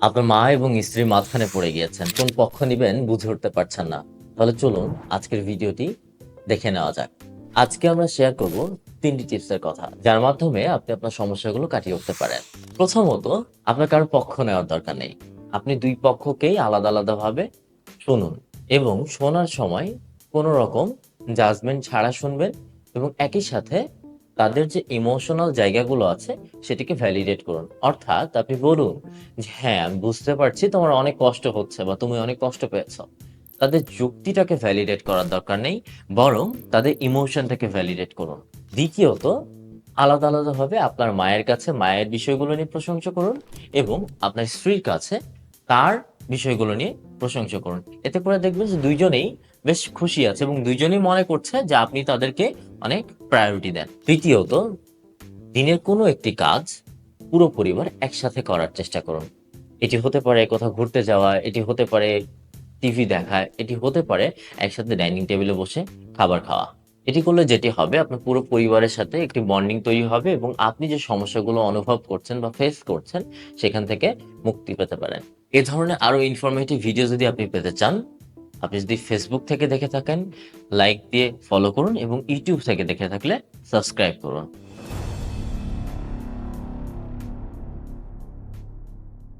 আপনার মা এবং স্ত্রীর মাঝখানে পড়ে গিয়েছেন। কোন পক্ষ নিবেন বুঝে উঠতে পারছেন না। তাহলে চলুন আজকের ভিডিওটি দেখে নেওয়া যাক। আজকে আমরা শেয়ার করব তিনটি টিপসের কথা, যার মাধ্যমে আপনি আপনার সমস্যাগুলো কাটিয়ে উঠতে পারেন। প্রথমত, আপনার কারও পক্ষ নেওয়ার দরকার নেই। আপনি দুই পক্ষকেই আলাদা আলাদাভাবে শুনুন এবং শোনার সময় কোনো রকম জাজমেন্ট ছাড়া শুনবেন এবং একই সাথে তাদের যে ইমোশনাল জায়গাগুলো আছে, সেটিকে ভ্যালিডেট করুন। অর্থাৎ আপনি বলুন যে হ্যাঁ আমি বুঝতে পারছি তোমার অনেক কষ্ট হচ্ছে বা তুমি অনেক কষ্ট পেয়েছ। তাদের যুক্তিটাকে ভ্যালিডেট করার দরকার নেই, বরং তাদের ইমোশনটাকে ভ্যালিডেট করুন। দ্বিতীয়ত, আলাদা আলাদাভাবে আপনার মায়ের কাছে মায়ের বিষয়গুলো নিয়ে প্রশংসা করুন এবং আপনার স্ত্রীর কাছে তার বিষয়গুলো নিয়ে প্রশংসা করুন। এতে করে দেখবেন যে দুইজনেই বেশ খুশি আছে এবং দুইজনেই মনে করছে যে আপনি তাদেরকে অনেক প্রায়োরিটি দেন। তৃতীয়ত দিনের কোনো একটি কাজ পুরো পরিবার একসাথে করার চেষ্টা করুন। এটি হতে পারে কোথাও ঘুরতে যাওয়া, এটি হতে পারে টিভি দেখা, এটি হতে পারে একসাথে ডাইনিং টেবিলে বসে খাবার খাওয়া। এটি করলে যেটি হবে, আপনার পুরো পরিবারের সাথে একটি বন্ডিং তৈরি হবে এবং আপনি যে সমস্যাগুলো অনুভব করছেন বা ফেস করছেন, সেখান থেকে মুক্তি পেতে পারেন। এ ধরনের আরও ইনফরমেটিভ ভিডিও যদি আপনি পেতে চান, আপনি যদি ফেসবুক থেকে দেখে থাকেন লাইক দিয়ে ফলো করুন এবং ইউটিউব থেকে দেখে থাকলে সাবস্ক্রাইব করুন।